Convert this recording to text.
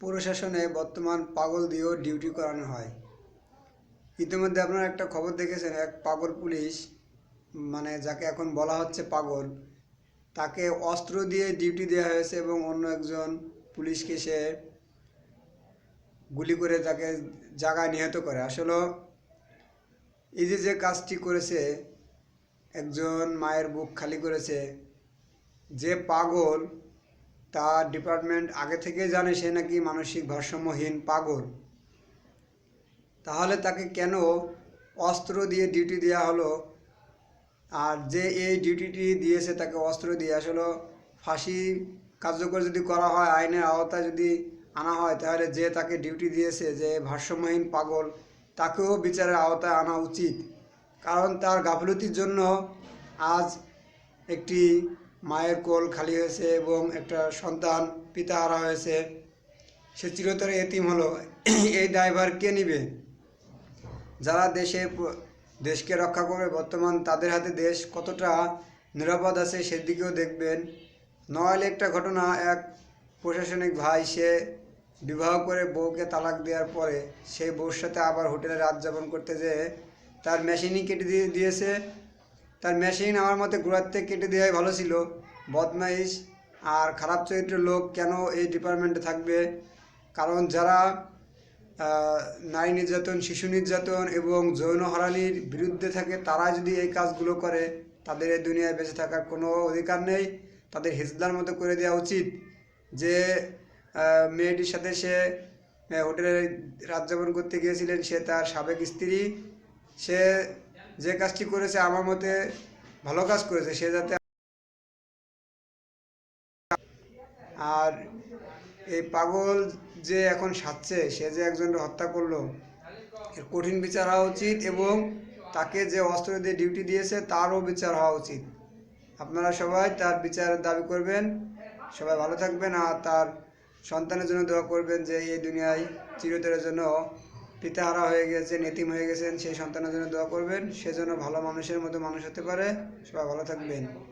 প্রশাসনে বর্তমান পাগল দিয়েও ডিউটি করানো হয়। ইতিমধ্যে আপনারা একটা খবর দেখেছেন, এক পাগল পুলিশ মানে যাকে এখন বলা হচ্ছে পাগল, তাকে অস্ত্র দিয়ে ডিউটি দেওয়া হয়েছে এবং অন্য একজন পুলিশকে সে গুলি করে তাকে জায়গায় নিহত করে। আসলে এই যে যে কাজটি করেছে, একজন মায়ের বুক খালি করেছে, যে পাগল তার ডিপার্টমেন্ট আগে থেকে জানে সে নাকি মানসিক ভারসাম্যহীন পাগল। তাহলে তাকে কেন অস্ত্র দিয়ে ডিউটি দেওয়া হলো? আর যে এই ডিউটিটি দিয়েছে তাকে অস্ত্র দিয়ে আসলে ফাঁসি কার্যকর যদি করা হয়, আইনের আওতায় যদি আনা হয়, তাহলে যে তাকে ডিউটি দিয়েছে, যে ভারসাম্যহীন পাগল, তাকেও বিচারের আওতায় আনা উচিত। কারণ তার গাফলতির জন্য আজ একটি মায়ের কোল খালি হয়েছে এবং একটা সন্তান পিতাহারা হয়েছে। সে চিরতরে এতিম হলো। এই দায়ভার কে নিবে? যারা দেশে দেশকে রক্ষা করবে, বর্তমান তাদের হাতে দেশ কতটা নিরাপদ আছে সেদিকেও দেখবেন। নয়ালে একটা ঘটনা, এক প্রশাসনিক ভাই, সে বিবাহ করে বউকে তালাক দেওয়ার পরে সেই বউর সাথে আবার হোটেলে রাত যাপন করতে যেয়ে তার মেশিনই কেটে দিয়ে, দিয়েছে। তার মেশিন আমার মতে গোড়ার থেকে কেটে দেওয়াই ভালো ছিল। বদমাইশ আর খারাপ চরিত্রের লোক কেন এই ডিপার্টমেন্টে থাকবে? কারণ যারা নারী নির্যাতন, শিশু নির্যাতন এবং যৌন হারানির বিরুদ্ধে থাকে, তারা যদি এই কাজগুলো করে, তাদের এই দুনিয়ায় বেঁচে থাকার কোনো অধিকার নেই। তাদের হিজদার মতো করে দেওয়া উচিত যে মেয়েটির সাথে সে হোটেলে রাত যাপন করতে গিয়েছিলেন, সে তার সাবেক স্ত্রী। সে যে কাজটি করেছে, আমার মতে ভালো কাজ করেছে, সে যাতে আর এই পাগল যে এখন সাচ্ছে সে যে একজনকে হত্যা করল, এর কঠিন বিচার হওয়া উচিত এবং তাকে যে অস্ত্র দিয়ে ডিউটি দিয়েছে, তারও বিচার হওয়া উচিত। আপনারা সবাই তার বিচারের দাবি করবেন। সবাই ভালো থাকবেন আর তার সন্তানের জন্য দোয়া করবেন যে এই দুনিয়ায় চিরতরের জন্য পিতাহারা হয়ে গেছেন, এতিম হয়ে গেছেন, সেই সন্তানের জন্য দোয়া করবেন। সেজন্য ভালো মানুষের মতো মানুষ হতে পারে। সবাই ভালো থাকবেন।